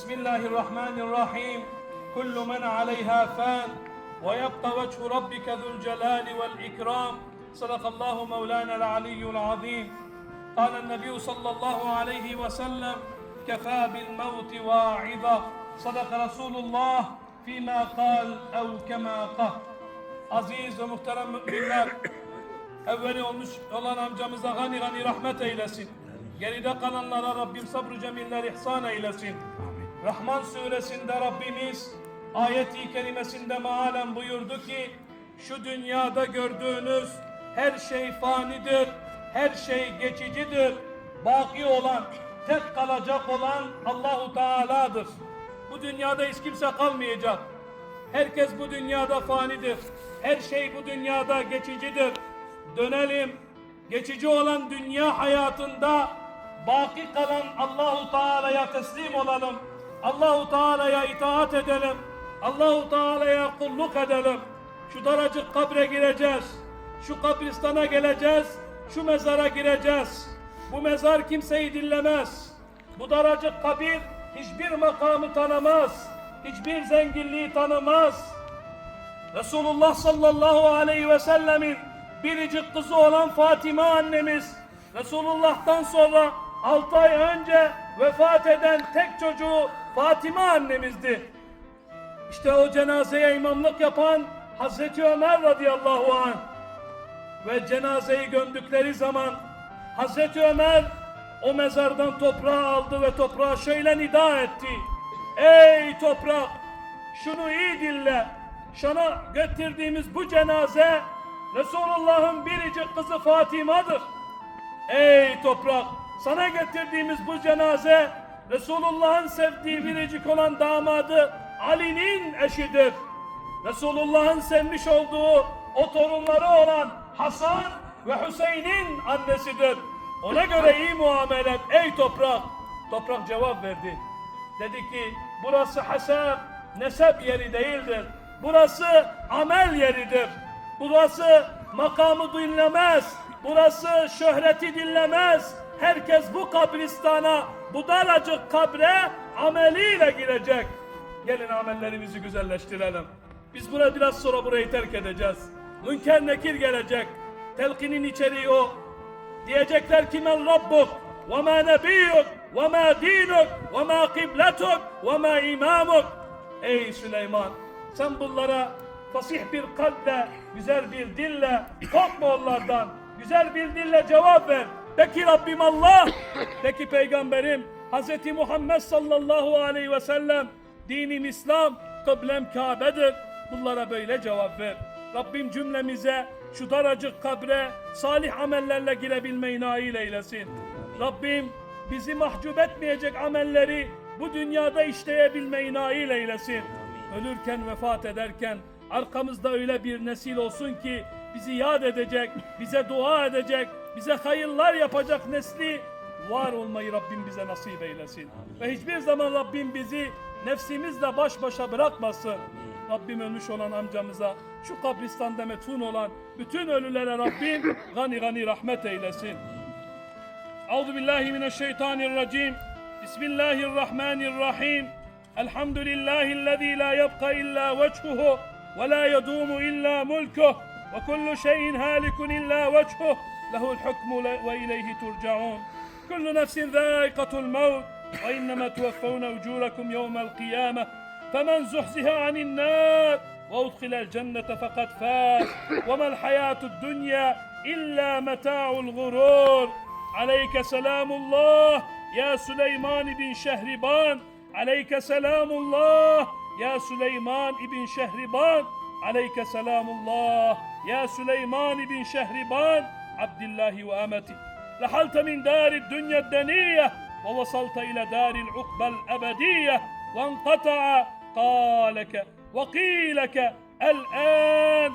بسم الله الرحمن الرحيم. كل من عليها فان. ويبقى وجه ربك ذو الجلال والإكرام. صدق الله مولانا العلي العظيم. قال النبي صلى الله عليه وسلم كفى بالموت واعظا. صدق رسول الله فيما قال أو كما قال. Aziz ve muhterem müminler evveli olmuş olan amcamıza gani gani rahmet eylesin. Geride kalanlara Rabbim sabrı cemiller ihsan eylesin. Rahman suresinde Rabbimiz ayeti kerimesinde mealen buyurdu ki şu dünyada gördüğünüz her şey fanidir, her şey geçicidir. Baki olan, tek kalacak olan Allahu Teala'dır. Bu dünyada hiç kimse kalmayacak. Herkes bu dünyada fanidir. Her şey bu dünyada geçicidir. Dönelim. Geçici olan dünya hayatında baki kalan Allahu Teala'ya teslim olalım. Allahu Teala'ya itaat edelim. Allahu Teala'ya kulluk edelim. Şu daracık kabre gireceğiz. Şu kabristana geleceğiz. Şu mezara gireceğiz. Bu mezar kimseyi dinlemez. Bu daracık kabir hiçbir makamı tanımaz. Hiçbir zenginliği tanımaz. Resulullah sallallahu aleyhi ve sellemin biricik kızı olan Fatima annemiz Resulullah'tan sonra 6 ay önce vefat eden tek çocuğu Fatima annemizdi. İşte o cenazeye imamlık yapan Hazreti Ömer radıyallahu anh ve cenazeyi gömdükleri zaman Hazreti Ömer o mezardan toprağı aldı ve toprağa şöyle nida etti. Ey toprak şunu iyi dinle. Şana getirdiğimiz bu cenaze Resulullah'ın biricik kızı Fatima'dır. Ey toprak sana getirdiğimiz bu cenaze Resulullah'ın sevdiği biricik olan damadı Ali'nin eşidir. Resulullah'ın sevmiş olduğu o torunları olan Hasan ve Hüseyin'in annesidir. Ona göre iyi muamele ey toprak. Toprak cevap verdi. Dedi ki burası hasep, nesep yeri değildir. Burası amel yeridir. Burası makamı dinlemez. Burası şöhreti dinlemez. Herkes bu kabristana, bu daracık kabre ameliyle girecek. Gelin amellerimizi güzelleştirelim. Biz buraya biraz sonra burayı terk edeceğiz. Münker nekir gelecek. Telkinin içeriği o. Diyecekler ki men Rabbuk ve ma nebiyyuk ve ma dinuk ve ma kibletuk ve ma imamuk. Ey Süleyman sen bunlara fasih bir kalple, güzel bir dille, korkma onlardan. Güzel bir dille cevap ver. De Rabbim Allah, de Peygamberim Hz. Muhammed sallallahu aleyhi ve sellem dinim İslam, kıblem Kabe'dir. Bunlara böyle cevap ver. Rabbim cümlemize şu daracık kabre salih amellerle girebilmeyi nail eylesin. Rabbim bizi mahcup etmeyecek amelleri bu dünyada işleyebilmeyi nail eylesin. Ölürken vefat ederken arkamızda öyle bir nesil olsun ki bizi yad edecek, bize dua edecek, bize hayırlar yapacak nesli var olmayı Rabbim bize nasip eylesin. Ve hiçbir zaman Rabbim bizi nefsimizle baş başa bırakmasın. Rabbim ölmüş olan amcamıza, şu kabristanda metfun olan bütün ölülere Rabbim gani gani rahmet eylesin. Euzu billahi mineşşeytanirracim. Bismillahirrahmanirrahim. Elhamdülillahi'llezî la yebqa illa vechuhu ve la yedumu illa mulkuh وكل شيء هالك إلا وجهه له الحكم وإليه ترجعون. كل نفس ذائقة الموت وإنما توفون أجوركم يوم القيامة. فمن زحزح عن النار وأدخل الجنة فقد فاز. وما الحياة الدنيا إلا متاع الغرور. عليك سلام الله يا سليمان بن شهربان. عليك سلام الله يا سليمان بن شهربان. عليك سلام الله. يا سليمان بن شهربان عبد الله وأمتي رحلت من دار الدنيا الدنية ووصلت إلى دار العقبى الأبدية وانقطع قالك وقيلك الآن.